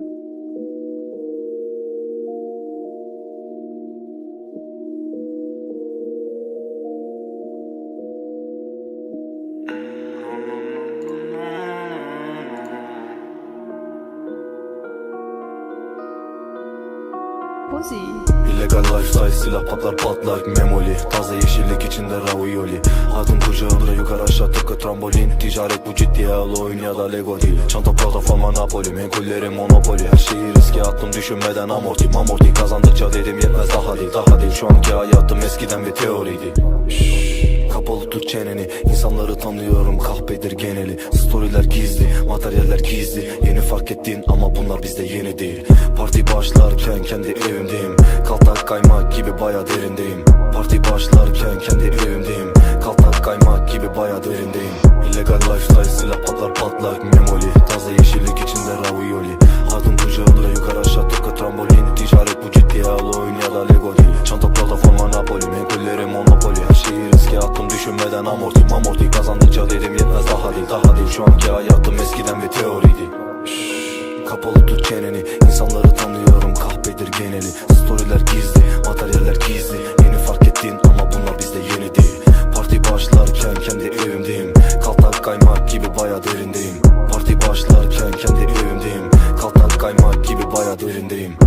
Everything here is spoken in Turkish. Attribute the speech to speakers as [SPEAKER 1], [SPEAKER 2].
[SPEAKER 1] thank you Pussy.
[SPEAKER 2] İllegal lifestyle silah patlar patlak memoli. Taze yeşillik içinde ravioli. Hatun kucağımda yukarı aşağı tıpkı trambolin. Ticaret bu ciddiye al oyun ya da lego değil. Çanta Prada forma Napoli. Menkullerim monopoli. Her şeyi riske attım düşünmeden amorti Amorti kazandıkça dedim yetmez daha değil Daha değil. Şu anki hayatım eskiden bir teoriydi. Şşş, Kapalı tut çeneni. İnsanları tanıyorum kahpedir geneli Storyler gizli materyaller gizli. Yeni fark ettin ama bunlar bizde yeni değil. Parti başlarken kendi evimdeyim. Kaltak kaymak gibi baya derindeyim. Parti başlarken kendi evimdeyim. Kaltak kaymak gibi baya derindeyim. İllegal lifestyle silah patlar patlak memoli Taze yeşillik düşünmeden amorti mamorti Kazandıkça dedim yetmez. Daha değil daha değil. Şu anki hayatım eskiden bir teoriydi. Şşş, Kapalı tut çeneni. İnsanları tanıyorum kahpedir geneli. Storyler gizli materyaller gizli. Yeni fark ettin ama bunlar bizde yeni değil Parti başlarken kendi evimdeyim. Kaltak kaymak gibi baya derindeyim. Parti başlarken kendi evimdeyim. Kaltak kaymak gibi baya derindeyim.